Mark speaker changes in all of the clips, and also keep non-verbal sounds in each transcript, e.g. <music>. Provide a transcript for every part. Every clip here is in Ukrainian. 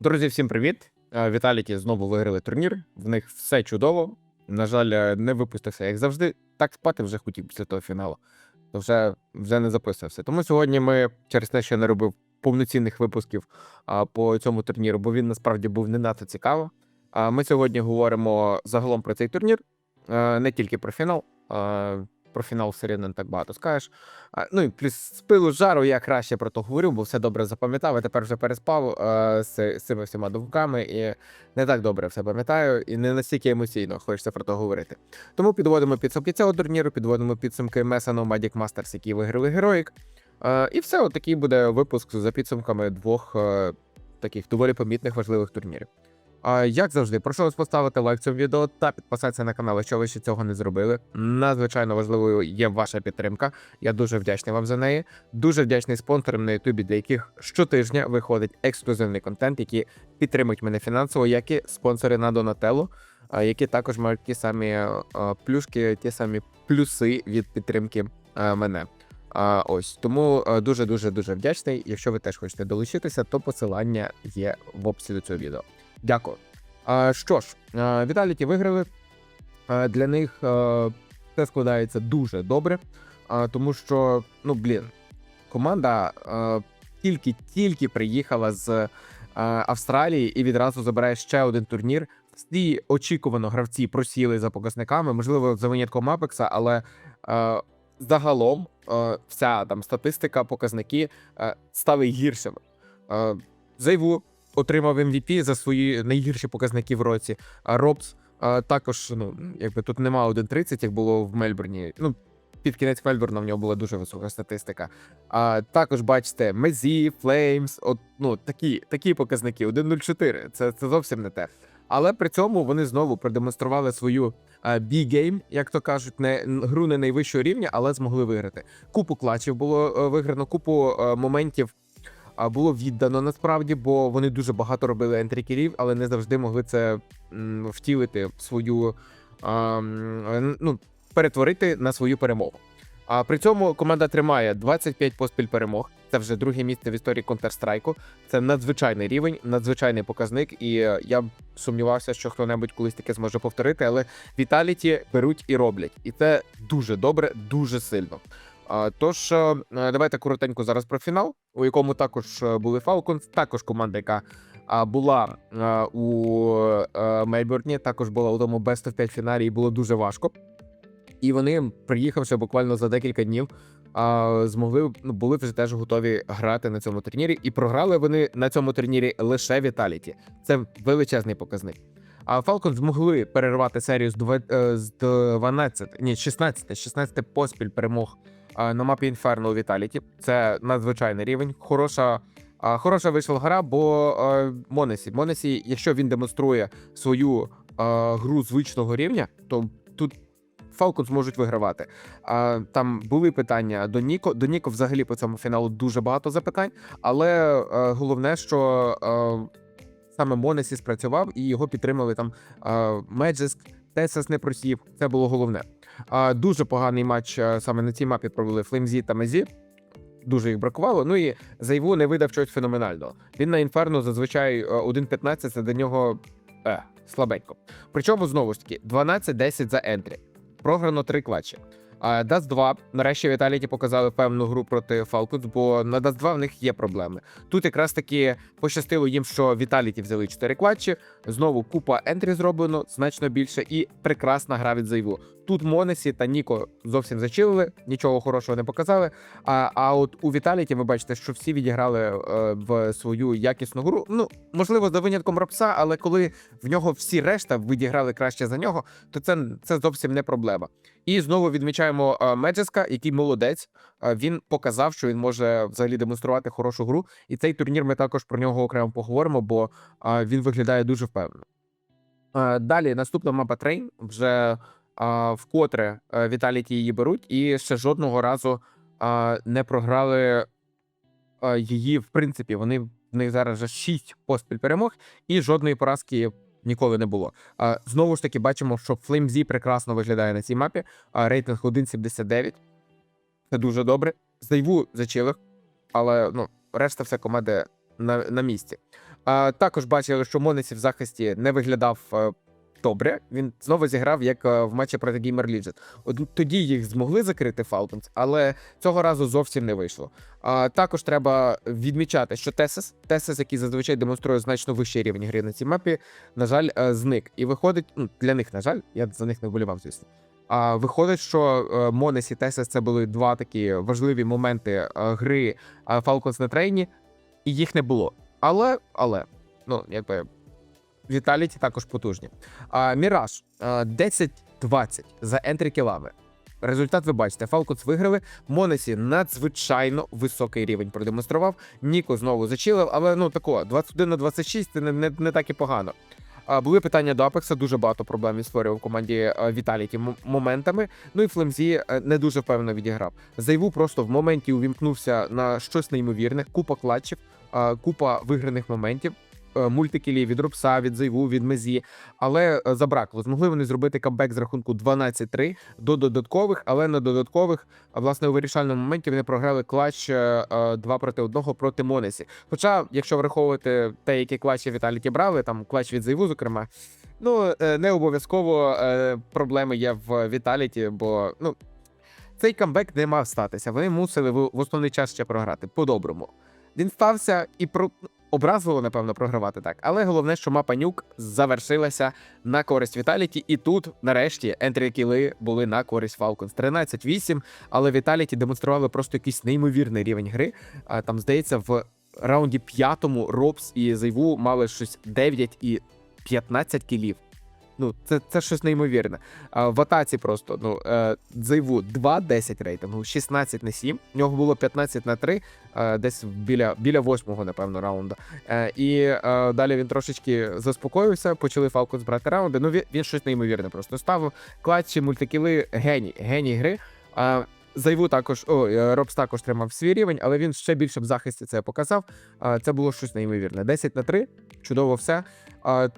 Speaker 1: Друзі, всім привіт! Е, Віталіті знову виграли турнір. В них все чудово. На жаль, е, не випустився, як завжди. Так спати вже хотів після того фіналу. То вже, вже не записався. Тому сьогодні ми через те, що я не робив повноцінних випусків по цьому турніру, бо він насправді був не надто цікаво. А, ми сьогодні говоримо загалом про цей турнір, е, не тільки про фінал. Про фінал все рівно не так багато скажеш. Ну і плюс з пилу жару я краще про то говорю, бо все добре запам'ятав, а тепер вже переспав е, з, цими всіма думками і не так добре все пам'ятаю, і не настільки емоційно хочеться про то говорити. Тому підводимо підсумки цього турніру, підводимо підсумки Mesa Nomadic Masters, які виграли Героїк. Е, і все, отакий буде випуск за підсумками двох е, таких доволі помітних важливих турнірів. А як завжди, прошу вас поставити лайк цьому відео та підписатися на канал, якщо ви ще цього не зробили. Надзвичайно важливою є ваша підтримка. Я дуже вдячний вам за неї. Дуже вдячний спонсорам на Ютубі, для яких щотижня виходить ексклюзивний контент, які підтримують мене фінансово, як і спонсори на Донателло, які також мають ті самі е, плюшки, ті самі плюси від підтримки е, мене. А, ось тому дуже дуже дуже вдячний. Якщо ви теж хочете долучитися, то посилання є в описі до цього відео. Дякую. Що ж, Віталіті виграли. Для них все складається дуже добре, тому що, ну блін, команда тільки-тільки приїхала з Австралії і відразу забирає ще один турнір. Всі очікувано гравці просіли за показниками, можливо, за винятком Апекса, але а, загалом а, вся там статистика, показники а, стали гіршими. А, Зайву отримав MVP за свої найгірші показники в році. А Робс а, також, ну якби тут нема 1.30, як було в Мельбурні. Ну, під кінець Мельбурна в нього була дуже висока статистика. А також бачите, Мезі, Флеймс, от ну такі такі показники. 1.04. Це, це зовсім не те. Але при цьому вони знову продемонстрували свою бі-гейм, як то кажуть, не гру не найвищого рівня, але змогли виграти. Купу клачів було е, виграно, купу е, моментів було віддано насправді, бо вони дуже багато робили ентрікерів, але не завжди могли це втілити в свою а, ну, перетворити на свою перемогу. А при цьому команда тримає 25 поспіль перемог. Це вже друге місце в історії Counter-Strike. Це надзвичайний рівень, надзвичайний показник. І е, я сумнівався, що хто-небудь колись таке зможе повторити. Але Віталіті беруть і роблять, і це дуже добре, дуже сильно. Тож е, давайте коротенько зараз про фінал, у якому також е, були Falcons, також команда, яка була у Мельбурні, також була у тому Best of 5 фіналі, і було дуже важко. І вони, приїхавши буквально за декілька днів, змогли ну, були вже теж готові грати на цьому турнірі. І програли вони на цьому турнірі лише Віталіті. Це величезний показник. А Falcons змогли перервати серію з два- е, з 12, ні, 16, 16 поспіль перемог на мапі у Віталіті. Це надзвичайний рівень. Хороша. Хороша вийшла гра, бо Монесі. Монесі, якщо він демонструє свою гру звичного рівня, то тут Falcons зможуть вигравати. А, там були питання до Ніко. До Ніко взагалі по цьому фіналу дуже багато запитань, але а, головне, що а, саме Монесі спрацював і його підтримали там а, Меджиск, Тесас не просів. Це було головне. Дуже поганий матч саме на цій мапі провели Флеймзі та Мезі. Дуже їх бракувало. Ну і Зайву не видав щось феноменального. Він на інферно зазвичай а, 1.15 це для нього е, слабенько. Причому знову ж таки 12-10 за ентрі. Програно три клатчі. А Dust 2 нарешті Віталіті показали певну гру проти Falcons, бо на Dust 2 в них є проблеми. Тут якраз таки пощастило їм, що Віталіті взяли 4 клатчі. Знову купа ентрі зроблено значно більше, і прекрасна гра від Зайву. Тут Монесі та Ніко зовсім зачилили, нічого хорошого не показали. А а от у Віталіті ви бачите, що всі відіграли е, в свою якісну гру. Ну можливо, за винятком Робса, але коли в нього всі решта відіграли краще за нього, то це, це зовсім не проблема. І знову відмічаємо е, Меджеска, який молодець. Е, він показав, що він може взагалі демонструвати хорошу гру. І цей турнір ми також про нього окремо поговоримо, бо е, він виглядає дуже впевнено. Е, Далі наступна мапа Трейн вже вкотре е, Віталіті її беруть, і ще жодного разу не програли її. В принципі, вони в них зараз вже 6 поспіль перемог, і жодної поразки ніколи не було. Знову ж таки, бачимо, що FlameZ прекрасно виглядає на цій мапі. Рейтинг 1.79. Це дуже добре. Зайву зачилих, але ну, решта все команди на, на місці. А, також бачили, що Монесі в захисті не виглядав е, добре. Він знову зіграв як е, в матчі проти Gamer Legion. От тоді їх змогли закрити Falcons, але цього разу зовсім не вийшло. А, також треба відмічати, що Тесес, Тесес, який зазвичай демонструє значно вищий рівень гри на цій мапі, на жаль, е, зник. І виходить, ну для них, на жаль, я за них не вболівав, звісно. А виходить, що е, Монес і Тесес це були два такі важливі моменти гри Falcons на трейні, і їх не було. Але, але, ну, якби Віталіті також потужні. Міраж а, 10-20 за ентрі кілами. Результат ви бачите, Falcons виграли. Монесі надзвичайно високий рівень продемонстрував. Ніко знову зачилив, але ну тако, 21 на 26 це не, не, не так і погано. Були питання до Апекса, дуже багато проблем він створював в команді Віталіті моментами. Ну і Флемзі е, не дуже впевнено відіграв. Зайву просто в моменті увімкнувся на щось неймовірне, купа клатчів, купа виграних моментів. Е, Мультикілів від Робса, від Зайву, від Мезі, але е, забракло. Змогли вони зробити камбек з рахунку 12-3 до додаткових, але на додаткових, власне, у вирішальному моменті вони програли клатч 2 проти 1 проти Монесі. Хоча, якщо враховувати те, які клатчі Віталіті брали, там клатч від Зайву, зокрема, ну е, не обов'язково е, проблеми є в Віталіті, бо ну. Цей камбек не мав статися. Вони мусили в основний час ще програти. По-доброму. Він стався і про образливо, напевно, програвати так. Але головне, що мапа нюк завершилася на користь Віталіті, і тут, нарешті, ентрі кіли були на користь Falcons. 13-8, але Віталіті демонстрували просто якийсь неймовірний рівень гри. А там, здається, в раунді п'ятому Робс і Зайву мали щось 9 і 15 кілів. Ну, це, це щось неймовірне. А, в атаці просто ну, е, Дзайву 2-10 рейтингу, 16 на 7. У нього було 15 на 3, е, десь біля, біля 8-го, напевно, раунду. Е, і далі він трошечки заспокоївся, почали Falcons брати раунди. Ну, він, він щось неймовірне просто ставив. Клатчі, мультикіли, геній, геній гри. Зайву також, о, Робс також тримав свій рівень, але він ще більше в захисті це показав. Це було щось неймовірне. 10 на 3, чудово все.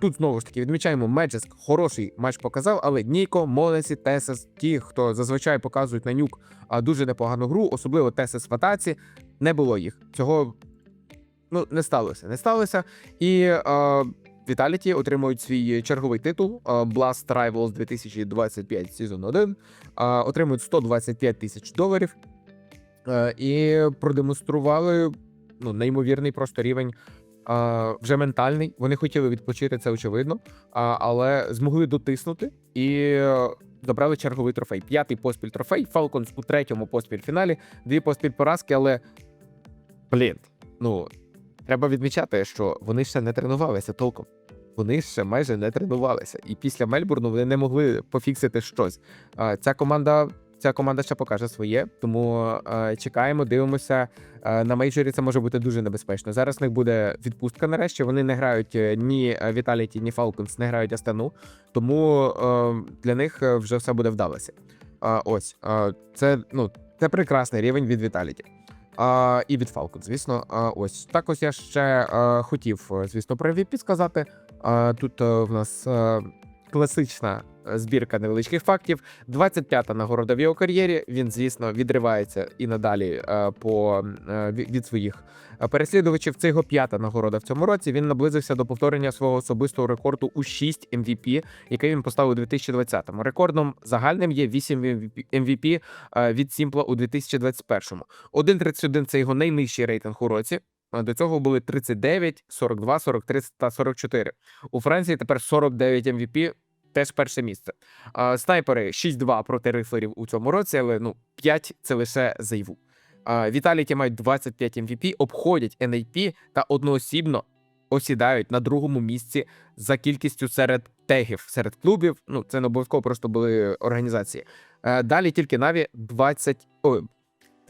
Speaker 1: Тут знову ж таки відмічаємо Меджеск, хороший матч показав, але Ніко, Монесі, Тесес, ті, хто зазвичай показують на нюк дуже непогану гру, особливо Тесес в атаці, не було їх. Цього ну, не сталося. Не сталося. І Віталіті отримують свій черговий титул Blast Rivals 2025 Season 1, а, отримують 125 тисяч доларів і продемонстрували ну, неймовірний просто рівень. Вже ментальний. Вони хотіли відпочити, це очевидно, але змогли дотиснути і е, забрали черговий трофей. П'ятий поспіль трофей. Falcons у третьому поспіль фіналі, дві поспіль поразки, але блін, ну треба відмічати, що вони ще не тренувалися толком. Вони ще майже не тренувалися, і після Мельбурну вони не могли пофіксити щось. Ця команда. Ця команда ще покаже своє, тому е, чекаємо, дивимося. Е, на мейджорі це може бути дуже небезпечно. Зараз в них буде відпустка. Нарешті вони не грають е, ні Віталіті, ні Falcons, не грають Астану, тому е, для них е, вже все буде вдалося. Е, ось е, це ну це прекрасний рівень від Віталіті. А, і від Falcon, звісно. А, ось так ось я ще е, хотів, е, звісно, про MVP сказати. А, тут е, в нас е, класична е, збірка невеличких фактів. 25-та нагорода в його кар'єрі. Він, звісно, відривається і надалі е, по е, від своїх е, переслідувачів. Це його п'ята нагорода в цьому році. Він наблизився до повторення свого особистого рекорду у 6 MVP, який він поставив у 2020-му. Рекордом загальним є 8 MVP е, від Сімпла у 2021-му. 1.31 – це його найнижчий рейтинг у році. До цього були 39, 42, 43 та 44. У Франції тепер 49 MVP, теж перше місце. А, Снайпери 6-2 проти рифлерів у цьому році, але ну 5 це лише зайву. Віталіті мають 25 MVP, обходять NAP та одноосібно осідають на другому місці за кількістю серед тегів, серед клубів. Ну це не обов'язково просто були організації. Е, Далі тільки Наві 20, ой,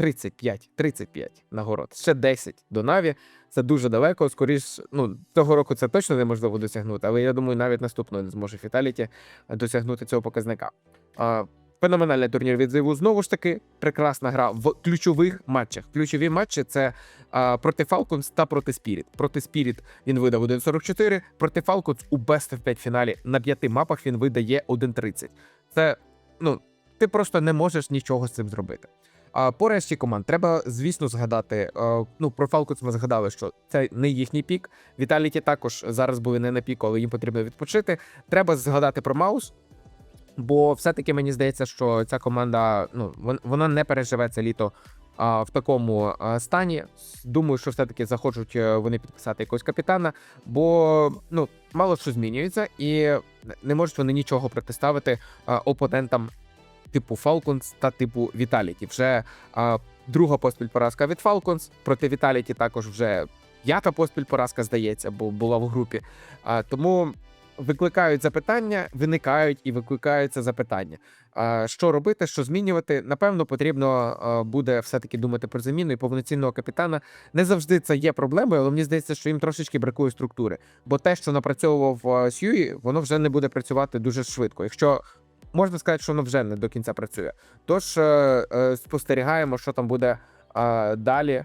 Speaker 1: 35, 35 нагород. Ще 10 до Наві. Це дуже далеко. Скоріш, ну цього року це точно неможливо досягнути, але я думаю, навіть наступного не зможе Фіталіті досягнути цього показника. А, Феноменальний турнір від Зиву. Знову ж таки, прекрасна гра в ключових матчах. Ключові матчі це а, проти Falcons та проти Spirit. Проти Spirit він видав 1.44, проти Falcons у Best of 5 фіналі на п'яти мапах він видає 1.30. Це ну ти просто не можеш нічого з цим зробити. А по решті команд треба, звісно, згадати. е, Ну, про Falcons ми згадали, що це не їхній пік. Віталіті також зараз були не на піку, але їм потрібно відпочити. Треба згадати про Маус. Бо все-таки мені здається, що ця команда ну вона не переживе це літо а, в такому стані. Думаю, що все-таки захочуть е, вони підписати якогось капітана, бо ну мало що змінюється, і не можуть вони нічого протиставити а, опонентам типу Falcons та типу Vitality. Вже а, друга поспіль поразка від Falcons, проти Vitality також вже п'ята поспіль поразка, здається, бо була в групі. А, тому викликають запитання, виникають і викликаються запитання. А, що робити, що змінювати? Напевно, потрібно буде все-таки думати про заміну і повноцінного капітана. Не завжди це є проблемою, але мені здається, що їм трошечки бракує структури. Бо те, що напрацьовував Сьюї, воно вже не буде працювати дуже швидко. Якщо можна сказати, що воно вже не до кінця працює. Тож е, е, спостерігаємо, що там буде далі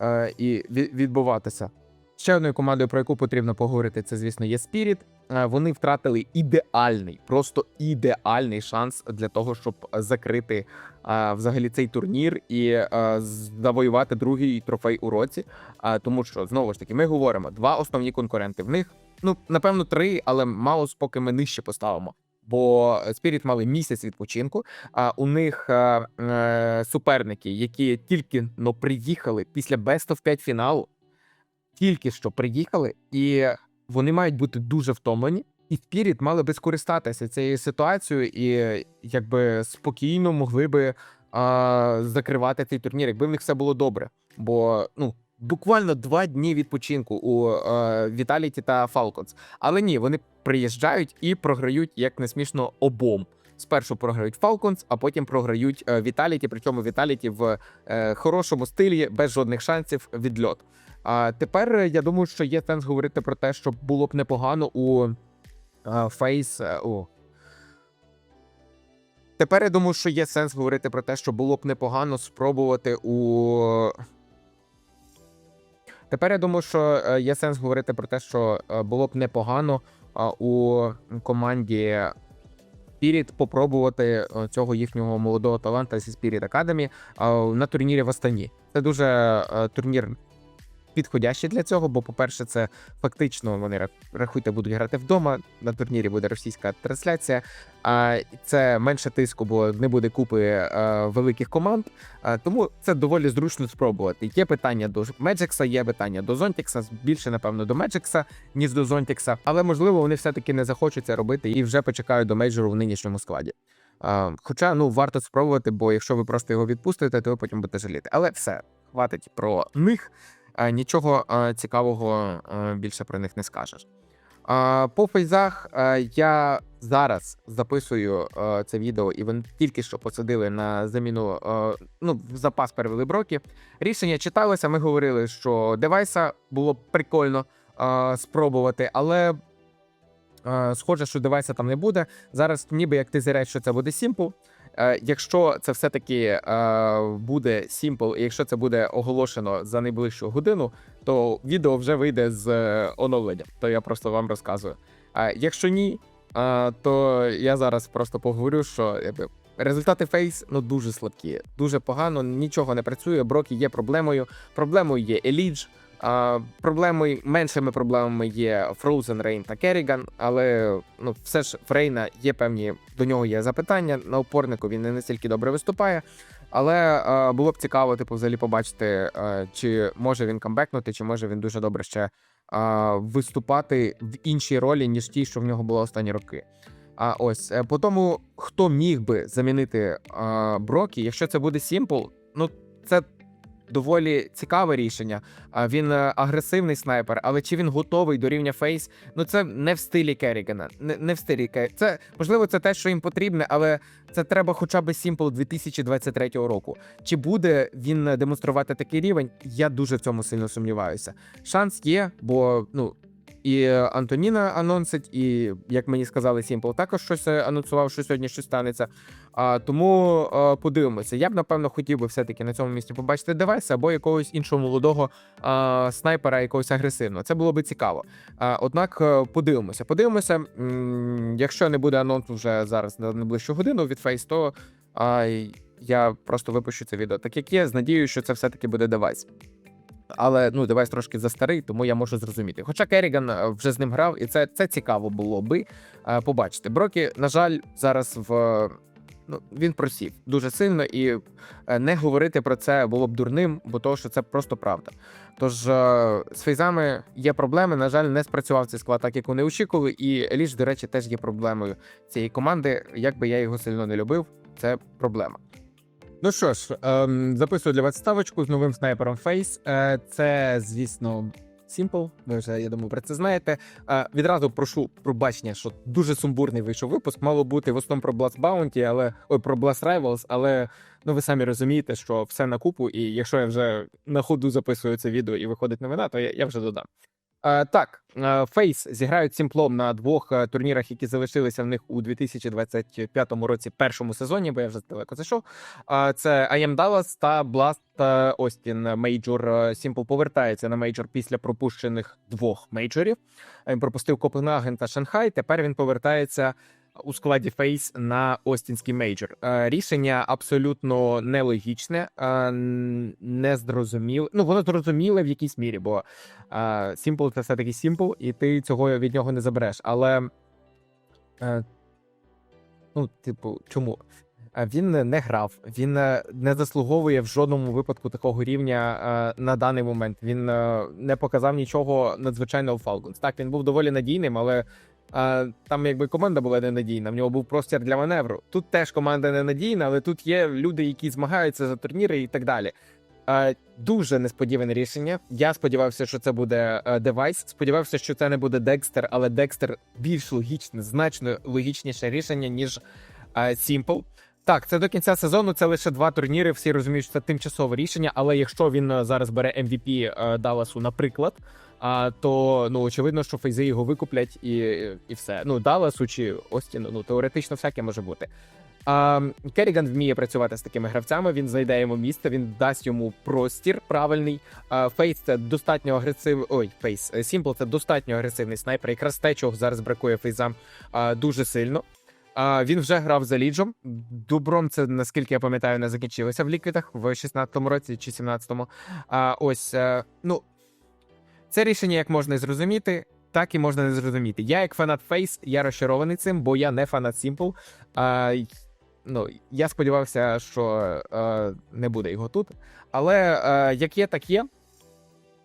Speaker 1: е, і відбуватися. Ще одною командою, про яку потрібно поговорити, це, звісно, є Spirit. Вони втратили ідеальний, просто ідеальний шанс для того, щоб закрити взагалі цей турнір і завоювати другий трофей у році. Тому що знову ж таки ми говоримо два основні конкуренти. В них ну напевно три, але мало поки ми нижче поставимо. Бо Spirit мали місяць відпочинку. А у них е, е, суперники, які тільки но приїхали після Best of 5 фіналу, тільки що приїхали, і вони мають бути дуже втомлені. І Spirit мали би скористатися цією ситуацією і якби спокійно могли би а, закривати цей турнір, якби в них все було добре. Бо ну буквально два дні відпочинку у е, Vitality та Falcons. Але ні, вони приїжджають і програють, як не смішно, обом. Спершу програють Falcons, а потім програють е, Vitality, причому Vitality в е, хорошому стилі, без жодних шансів відльот. А тепер я думаю, що є сенс говорити про те, що було б непогано у Фейс. Тепер я думаю, що є сенс говорити про те, що було б непогано спробувати у. Тепер я думаю, що е, є сенс говорити про те, що е, було б непогано у команді Spirit попробувати е, цього їхнього молодого таланта зі Spirit Academy на турнірі в Астані. Це дуже турнір підходящий для цього, бо, по-перше, це фактично вони рахуйте, будуть грати вдома. На турнірі буде російська трансляція. А це менше тиску, бо не буде купи е, великих команд. Тому це доволі зручно спробувати. Є питання до Меджекса, є питання до Зонтікса, більше, напевно, до Меджекса, ніж до Зонтікса. Але можливо, вони все-таки не захочуть це робити і вже почекають до мейджору в нинішньому складі. Хоча ну варто спробувати, бо якщо ви просто його відпустите, то ви потім будете жаліти. Але все, хватить про них. А, нічого цікавого більше про них не скажеш. По фейзах я зараз записую це відео, і вони тільки що посадили на заміну. ну, в запас перевели броки. Рішення читалося. Ми говорили, що девайса було б прикольно спробувати, але схоже, що девайса там не буде. Зараз, ніби як ти зірець, що це буде Simple. Е, Якщо це все-таки е, буде Simple, і якщо це буде оголошено за найближчу годину, то відео вже вийде з е, оновленням. То я просто вам розказую. А якщо ні, то я зараз просто поговорю, що якби, результати фейс ну дуже слабкі, дуже погано, нічого не працює. Брокі є проблемою. Проблемою є Елідж. А, проблемою, меншими проблемами є Frozen Rain та Керріган, але ну все ж Фрейна є певні до нього є запитання. На опорнику він не настільки добре виступає. Але а, було б цікаво, типу, взагалі побачити, а, чи може він камбекнути, чи може він дуже добре ще а, виступати в іншій ролі, ніж ті, що в нього було останні роки. А ось е, по тому, хто міг би замінити а, Брокі, якщо це буде Simple, ну це доволі цікаве рішення. Він е, агресивний снайпер, але чи він готовий до рівня фейс? Ну це не в стилі Керрігана. Не, не в стилі Керрігана. Це можливо, це те, що їм потрібне, але це треба хоча б Сімпл 2023 року. Чи буде він демонструвати такий рівень? Я дуже в цьому сильно сумніваюся. Шанс є, бо ну. І Антоніна анонсить, і як мені сказали, Simple також щось е, анонсував, що сьогодні щось станеться. А, тому а, подивимося. Я б напевно хотів би все-таки на цьому місці побачити девайс або якогось іншого молодого а, снайпера, якогось агресивного. Це було би цікаво. А, однак е, подивимося. Подивимося, м, якщо не буде анонсу вже зараз на найближчу годину від Face, то а, я просто випущу це відео так, як є, з надією, що це все-таки буде девайс. Але ну, девайс трошки застарий, тому я можу зрозуміти. Хоча Керріган е, вже з ним грав, і це, це цікаво було би е, побачити. Брокі, на жаль, зараз в. Ну, він просів дуже сильно, і е, не говорити про це було б дурним, бо то, що це просто правда. Тож з фейзами є проблеми. На жаль, не спрацював цей склад так, як вони очікували. І Еліш, до речі, теж є проблемою цієї команди. Як би я його сильно не любив, це проблема.
Speaker 2: Ну що ж, ем, записую для вас ставочку з новим снайпером Face. Е, це, звісно, Simple. Ви вже, я думаю, про це знаєте. Е, відразу прошу пробачення, що дуже сумбурний вийшов випуск. Мало бути в основному про Blast Bounty, але ой, про Blast Rivals, але ну ви самі розумієте, що все на купу, і якщо я вже на ходу записую це відео і виходить новина, то я, я вже додам. Е, так, Фейс зіграють сімплом на двох е, турнірах, які залишилися в них у 2025 році, першому сезоні, бо я вже далеко зайшов. Е, Це IM Dallas та Blast Остін. Мейджор. Сімпл повертається на мейджор після пропущених двох мейджорів. Він пропустив Копенгаген та Шанхай. Тепер він повертається у складі Фейс на Остінський мейджор. Е, Рішення абсолютно нелогічне, е, незрозуміле. Ну, воно зрозуміле в якійсь мірі, бо е, Simple це все-таки Simple, і ти цього від нього не забереш. Але, е, ну, типу, чому? Е, Він не грав, він е, не заслуговує в жодному випадку такого рівня е, на даний момент. Він е, не показав нічого надзвичайного в Falcons. Так, він був доволі надійним, але е, там якби команда була ненадійна. В нього був простір для маневру. Тут теж команда ненадійна, але тут є люди, які змагаються за турніри і так далі. Е, Дуже несподіване рішення. Я сподівався, що це буде е, девайс. Сподівався, що це не буде Декстер, але Декстер більш логічне, значно логічніше рішення, ніж е, Simple. Так, це до кінця сезону. Це лише два турніри. Всі розуміють, що це тимчасове рішення. Але якщо він е, зараз бере MVP Далласу, наприклад, а, то ну очевидно, що фейзи його викуплять і, і все. Ну Далласу чи Остіну, ну теоретично всяке може бути. А, Керріган вміє працювати з такими гравцями. Він знайде йому місце, він дасть йому простір правильний. А, Фейс це достатньо агресивний. Ой, Фейс Сімпл це достатньо агресивний снайпер. Якраз те, чого зараз бракує фейзам а, дуже сильно. А, він вже грав за ліджом. Добром це, наскільки я пам'ятаю, не закінчилося в ліквідах в 16-му році чи 17-му. А, ось, е, ну, це рішення як можна зрозуміти, так і можна не зрозуміти. Я, як фанат Face, я розчарований цим, бо я не фанат. А, ну, я сподівався, що е, не буде його тут. Але е, як є, так є.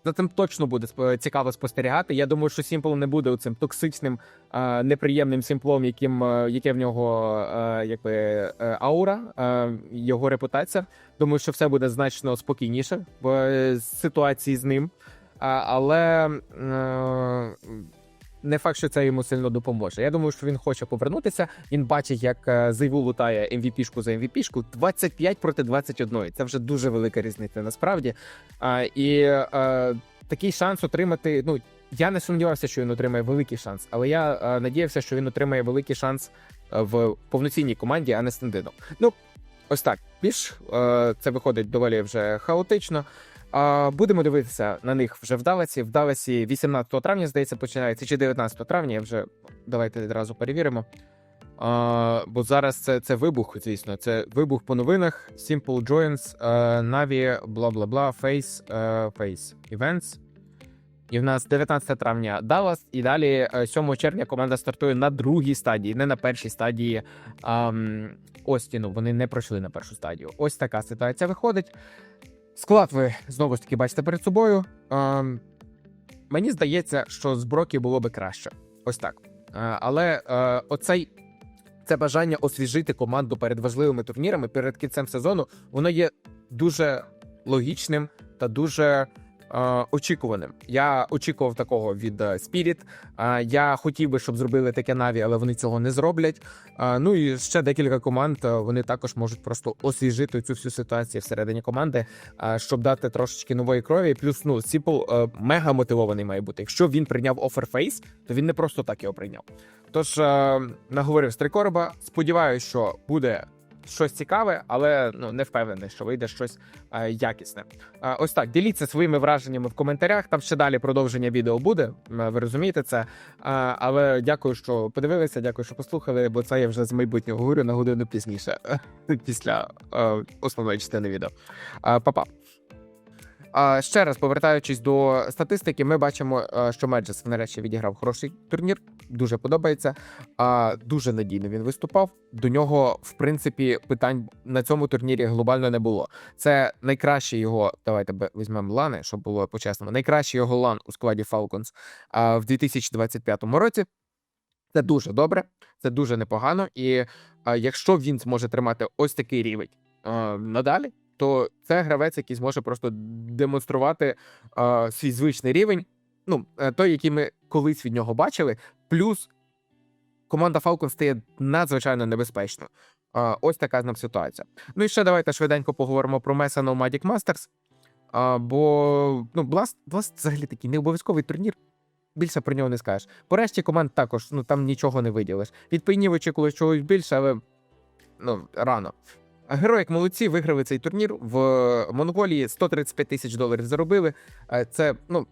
Speaker 2: За цим точно буде цікаво спостерігати. Я думаю, що Simple не буде цим токсичним, е, неприємним симплом, яким яке в нього е, якби аура, е, його репутація. Думаю, що все буде значно спокійніше в е, ситуації з ним. Але е, не факт, що це йому сильно допоможе. Я думаю, що він хоче повернутися. Він бачить, як е, Зайву лутає MVP-шку за MVP-шку 25 проти 21. Це вже дуже велика різниця насправді. І е, такий шанс отримати. Ну я не сумнівався, що він отримає великий шанс, але я надіявся, що він отримає великий шанс в повноцінній команді, а не стендином. Ну ось так. Більш це виходить доволі вже хаотично. А, будемо дивитися на них вже в Даласі. В Даласі 18 травня, здається, починається чи 19 травня. Я вже давайте відразу перевіримо. А, бо зараз це, це вибух, звісно. Це вибух по новинах. Simple Joins, е, Na'Vi, бла бла бла, Face, е, Face Events. І в нас 19 травня Даллас, і далі е, 7 червня команда стартує на другій стадії, не на першій стадії ам, Остіну. Вони не пройшли на першу стадію. Ось така ситуація виходить. Склад ви знову ж таки бачите перед собою. Ем, мені здається, що з Брокі було би краще. Ось так. Е, але е, оцей це бажання освіжити команду перед важливими турнірами, перед кінцем сезону, воно є дуже логічним та дуже. Е, Очікуваним. Я очікував такого від е, Spirit. Е, Я хотів би, щоб зробили таке Наві, але вони цього не зроблять. Ну і ще декілька команд. Вони також можуть просто освіжити цю всю ситуацію всередині команди, щоб дати трошечки нової крові. Плюс ну Сіпл мега мотивований має бути. Якщо він прийняв оферфейс, то він не просто так його прийняв. Тож наговорив з три короба. Сподіваюся, що буде щось цікаве, але ну не впевнений, що вийде щось е, якісне. Е, ось так. Діліться своїми враженнями в коментарях. Там ще далі продовження відео буде. Ви розумієте це. Е, але дякую, що подивилися. Дякую, що послухали, бо це я вже з майбутнього говорю на годину пізніше, <laughs> після е, основної частини відео. Е, Па-па. Ще раз повертаючись до статистики, ми бачимо, е, що Меджес нарешті відіграв хороший турнір. Дуже подобається. Дуже надійно він виступав. До нього, в принципі, питань на цьому турнірі глобально не було. Це найкращий його. Давайте візьмемо лани, щоб було по-чесному. Найкращий його лан у складі Falcons в 2025 році. Це дуже добре, це дуже непогано. І якщо він зможе тримати ось такий рівень надалі, то це гравець, який зможе просто демонструвати а, свій звичний рівень. Ну, е, той, який ми колись від нього бачили, плюс команда Falcon стає надзвичайно небезпечною. А, ось така нам ситуація. Ну і ще давайте швиденько поговоримо про Меса Nomadic Masters. А, бо ну, Blast, Blast взагалі такий не обов'язковий турнір. Більше про нього не скажеш. По решті команд також ну там нічого не виділиш. Від пейнів очікували чогось більше, але ну рано. Героїк молодці виграли цей турнір в Монголії 135 тисяч доларів заробили. Е, Це ну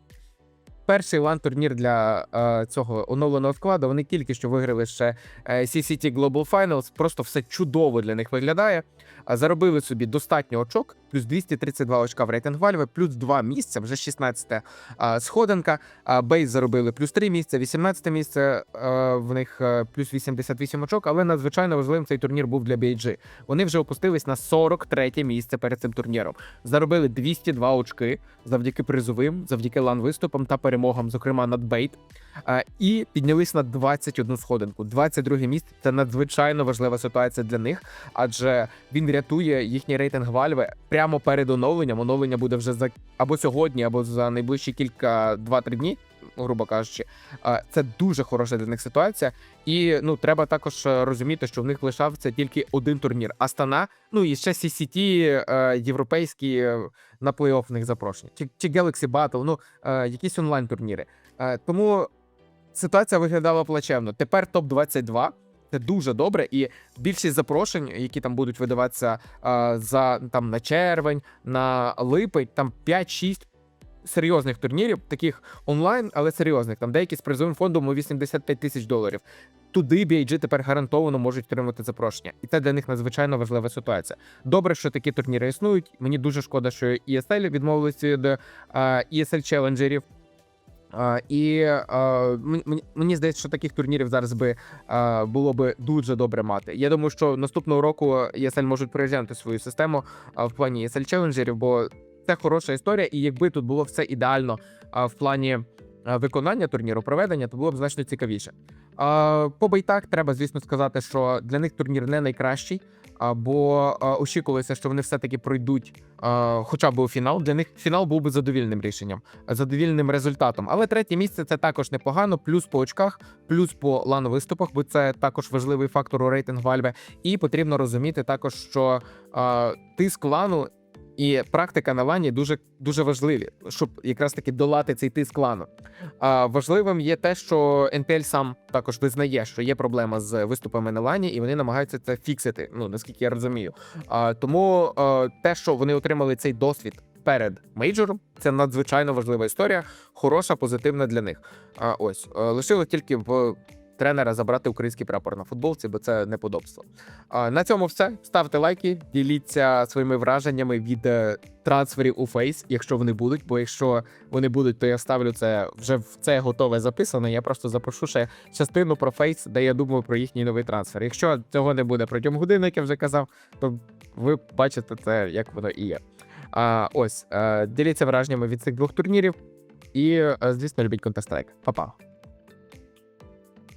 Speaker 2: перший лан-турнір для е, цього оновленого складу. Вони тільки що виграли ще е, CCT Global Finals. Просто все чудово для них виглядає. Заробили собі достатньо очок, плюс 232 очка в рейтинг Вальви, плюс 2 місця, вже 16 а, сходинка. А Бейс заробили плюс 3 місця, 18 місце е, в них е, плюс 88 очок. Але надзвичайно важливим цей турнір був для BG. Вони вже опустились на 43 місце перед цим турніром. Заробили 202 очки завдяки призовим, завдяки лан-виступам та перемогам, зокрема над Бейт. А, І піднялись на 21 сходинку. 22 місце це надзвичайно важлива ситуація для них, адже він рятує їхній рейтинг Вальви прямо перед оновленням. Оновлення буде вже за або сьогодні, або за найближчі кілька 2-3 дні. Грубо кажучи, це дуже хороша для них ситуація, і ну треба також е, розуміти, що в них лишався тільки один турнір. Астана, ну і ще CCT е, європейські е, на плей-офф в них запрошені, чи, чи Galaxy Battle, ну якісь онлайн турніри. Тому ситуація виглядала плачевно. Тепер топ 22 це дуже добре, і більшість запрошень, які там будуть видаватися а, за там на червень, на липень, там 5-6 серйозних турнірів, таких онлайн, але серйозних. Там деякі з призовим фондом у 85 тисяч доларів. Туди BIG тепер гарантовано можуть отримати запрошення, і це для них надзвичайно важлива ситуація. Добре, що такі турніри існують. Мені дуже шкода, що ESL відмовилися від ESL челенджерів. І мені, здається, що таких турнірів зараз би було би дуже добре мати. Я думаю, що наступного року ESL можуть переглянути свою систему в плані ESL челенджерів, бо це хороша історія. І якби тут було все ідеально в плані виконання турніру, проведення, то було б значно цікавіше. А, по бейтах треба, звісно, сказати, що для них турнір не найкращий. А, Бо а, очікувалося, що вони все-таки пройдуть а, хоча б у фінал. Для них фінал був би задовільним рішенням задовільним результатом. Але третє місце це також непогано, плюс по очках, плюс по лан виступах, бо це також важливий фактор у рейтинг Вальве. І потрібно розуміти також, що е, тиск лану. І практика на лані дуже дуже важливі, щоб якраз таки долати цей тиск лану. А важливим є те, що NPL сам також визнає, що є проблема з виступами на лані, і вони намагаються це фіксити. Ну наскільки я розумію. А тому е, те, що вони отримали цей досвід перед мейджором, це надзвичайно важлива історія, хороша, позитивна для них. А ось е, лишилось тільки в тренера забрати український прапор на футболці, бо це неподобство. На цьому все. Ставте лайки, діліться своїми враженнями від е, трансферів у фейс, якщо вони будуть. Бо якщо вони будуть, то я ставлю це вже в це готове записано. Я просто запрошу ще частину про фейс, де я думаю про їхній новий трансфер. Якщо цього не буде протягом години, як я вже казав, то ви бачите це, як воно і є. А, ось е, діліться враженнями від цих двох турнірів. І, е, звісно, любіть Counter-Strike. Па-па.